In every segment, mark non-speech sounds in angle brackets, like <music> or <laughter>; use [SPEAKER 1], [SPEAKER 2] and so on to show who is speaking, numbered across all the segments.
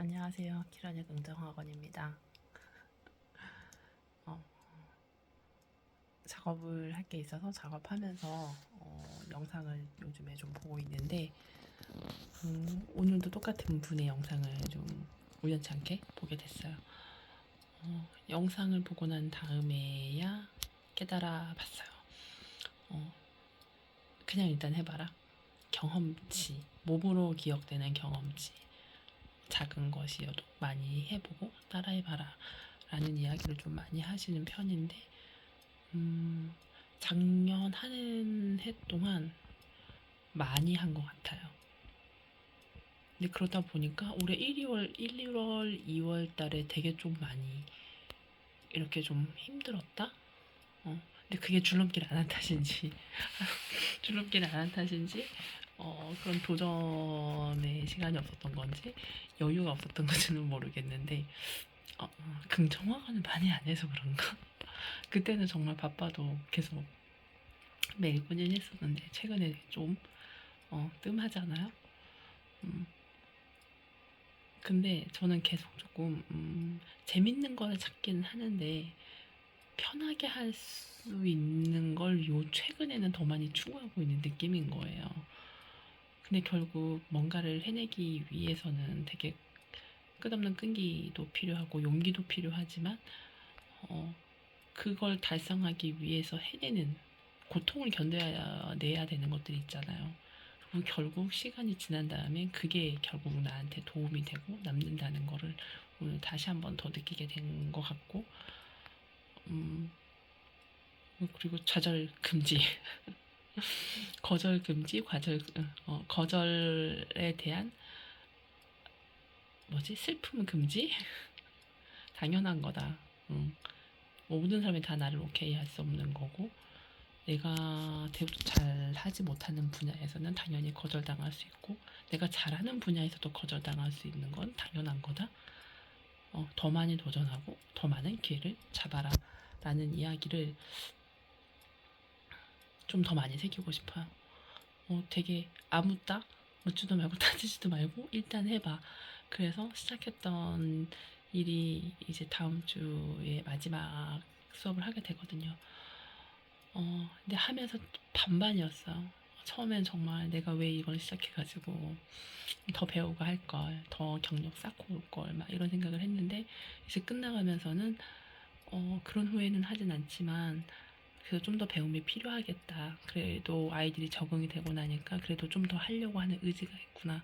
[SPEAKER 1] 안녕하세요. 키라의 긍정학원입니다. <laughs> 어, 작업을 할 게 있어서 작업하면서 어, 영상을 요즘에 좀 보고 있는데 음, 오늘도 똑같은 분의 영상을 좀 우연치 않게 보게 됐어요. 어, 영상을 보고 난 다음에야 깨달아 봤어요. 어, 그냥 일단 해봐라. 경험치, 몸으로 기억되는 경험치. 작은 것이어도 많이 해보고 따라해봐라 라는 이야기를 좀 많이 하시는 편인데 음, 작년 한 해 동안 많이 한 것 같아요. 근데 그러다 보니까 올해 1, 2월, 1, 2월, 2월 달에 되게 좀 많이 이렇게 좀 힘들었다? 어, 근데 그게 줄넘기를 안 한 탓인지, <laughs> 줄넘기를 안 한 탓인지, 어, 그런 도전의 시간이 없었던 건지, 여유가 없었던 건지는 모르겠는데, 어, 어, 긍정화가는 많이 안 해서 그런가? <laughs> 그때는 정말 바빠도 계속 매일 꾸준했었는데, 최근에 좀, 어, 뜸하잖아요? 음, 근데 저는 계속 조금, 음, 재밌는 걸 찾기는 하는데, 편하게 할 수 있는 걸 요 최근에는 더 많이 추구하고 있는 느낌인 거예요. 근데 결국 뭔가를 해내기 위해서는 되게 끝없는 끈기도 필요하고 용기도 필요하지만 어, 그걸 달성하기 위해서 해내는 고통을 견뎌야 내야 되는 것들이 있잖아요. 그리고 결국 시간이 지난 다음에 그게 결국 나한테 도움이 되고 남는다는 거를 오늘 다시 한번 더 느끼게 된 것 같고 음, 그리고 좌절 금지 <laughs> <laughs> 거절 금지 과절 어, 거절에 대한 뭐지 슬픔 금지 <laughs> 당연한 거다. 응. 모든 사람이 다 나를 오케이 할 수 없는 거고 내가 잘 하지 못하는 분야에서는 당연히 거절당할 수 있고 내가 잘하는 분야에서도 거절당할 수 있는 건 당연한 거다. 어, 더 많이 도전하고 더 많은 기회를 잡아라 라는 이야기를 좀 더 많이 새기고 싶어요. 어, 되게 아무따 묻지도 말고 <laughs> 따지지도 말고 일단 해봐. 그래서 시작했던 일이 이제 다음 주에 마지막 수업을 하게 되거든요. 어, 근데 하면서 반반이었어요. 처음엔 정말 내가 왜 이걸 시작해가지고 더 배우고 할 걸, 더 경력 쌓고 올 걸, 막 이런 생각을 했는데 이제 끝나가면서는 어, 그런 후회는 하진 않지만 그래서 좀 더 배움이 필요하겠다. 그래도 아이들이 적응이 되고 나니까 그래도 좀 더 하려고 하는 의지가 있구나.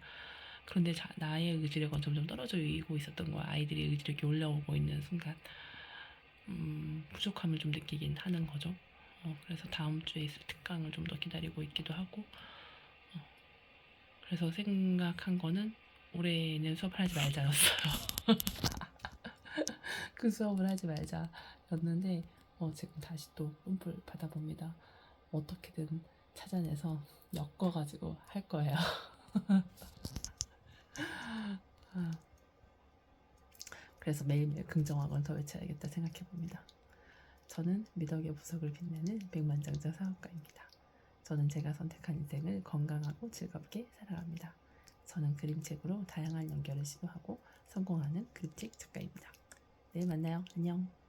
[SPEAKER 1] 그런데 자, 나의 의지력은 점점 떨어지고 있었던 거야. 아이들이 의지력이 올라오고 있는 순간. 음, 부족함을 좀 느끼긴 하는 거죠. 어, 그래서 다음 주에 있을 특강을 좀 더 기다리고 있기도 하고. 어, 그래서 생각한 거는 올해는 수업을 하지 말자였어요. <laughs> 그 수업을 하지 말자였는데 어, 지금 다시 또 뿜불 받아봅니다. 어떻게든 찾아내서 엮어가지고 할 거예요. 아, <laughs> 그래서 매일매일 긍정학원 더 외쳐야겠다 생각해 봅니다. 저는 미덕의 부석을 빛내는 백만장자 사업가입니다. 저는 제가 선택한 인생을 건강하고 즐겁게 살아갑니다. 저는 그림책으로 다양한 연결을 시도하고 성공하는 그림책 작가입니다. 내일 만나요. 안녕.